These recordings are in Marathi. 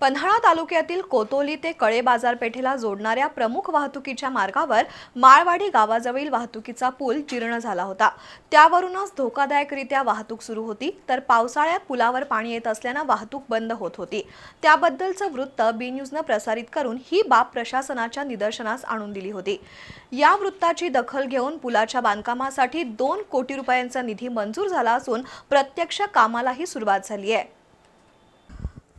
पन्हाळा तालुक्यातील कोतोली ते कळे बाजारपेठेला जोडणाऱ्या प्रमुख वाहतुकीच्या मार्गावर माळवाडी गावाजवळील वाहतुकीचा पूल जीर्ण झाला होता. त्यावरूनच धोकादायकरित्या वाहतूक सुरू होती तर पावसाळ्यात पुलावर पाणी येत असल्यानं वाहतूक बंद होत होती. त्याबद्दलचं वृत्त बी न्यूजनं प्रसारित करून ही बाब प्रशासनाच्या निदर्शनास आणून दिली होती. या वृत्ताची दखल घेऊन पुलाच्या बांधकामासाठी दोन कोटी रुपयांचा निधी मंजूर झाला असून प्रत्यक्ष कामालाही सुरुवात झाली आहे.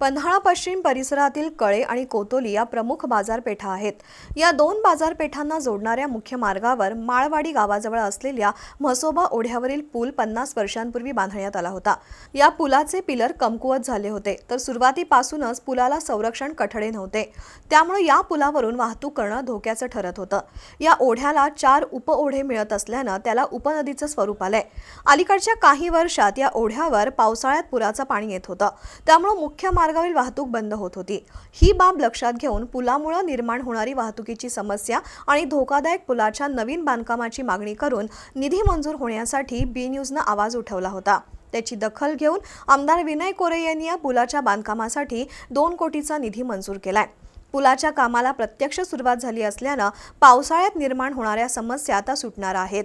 पन्हाळा पश्चिम परिसरातील कळे आणि कोतोली या प्रमुख बाजारपेठा आहेत. या दोन बाजारपेठांना जोडणाऱ्या मुख्य मार्गावर माळवाडी गावाजवळ असलेल्या म्हसोबा ओढ्यावरील पूल पन्नास वर्षांपूर्वी बांधण्यात आला होता. या पुलाचे पिलर कमकुवत झाले होते तर सुरुवातीपासूनच पुलाला संरक्षण कठडे नव्हते. त्यामुळे या पुलावरून वाहतूक करणं धोक्याचं ठरत होतं. या ओढ्याला चार उपओढे मिळत असल्यानं त्याला उपनदीचं स्वरूप आलंय. अलीकडच्या काही वर्षात या ओढ्यावर पावसाळ्यात पुराचं पाणी येत होतं. त्यामुळे मुख्य मार्गावरील वाहतूक बंद होत होती. ही बाब लक्षात घेऊन पुलामुळे निर्माण होणारी वाहतुकीची समस्या आणि धोकादायक पुलाच्या नवीन बांधकामाची मागणी करून निधी मंजूर होण्यासाठी बी न्यूजनं आवाज उठवला होता. त्याची दखल घेऊन आमदार विनय कोरे यांनी या पुलाच्या बांधकामासाठी दोन कोटीचा निधी मंजूर केलाय. पुलाच्या कामाला प्रत्यक्ष सुरुवात झाली असल्यानं पावसाळ्यात निर्माण होणाऱ्या समस्या आता सुटणार आहेत.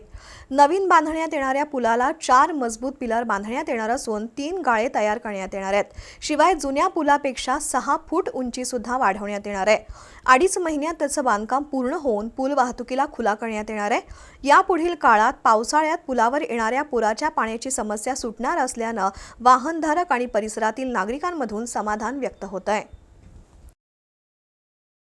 नवीन बांधण्यात येणाऱ्या पुलाला चार मजबूत पिलर बांधण्यात येणार असून तीन गाळे तयार करण्यात येणार आहेत. शिवाय जुन्या पुलापेक्षा सहा फूट उंची सुद्धा वाढवण्यात येणार आहे. अडीच महिन्यात त्याचं बांधकाम पूर्ण होऊन पूल वाहतुकीला खुला करण्यात येणार आहे. यापुढील काळात पावसाळ्यात पुलावर येणाऱ्या पुराच्या पाण्याची समस्या सुटणार असल्यानं वाहनधारक आणि परिसरातील नागरिकांमधून समाधान व्यक्त होत आहे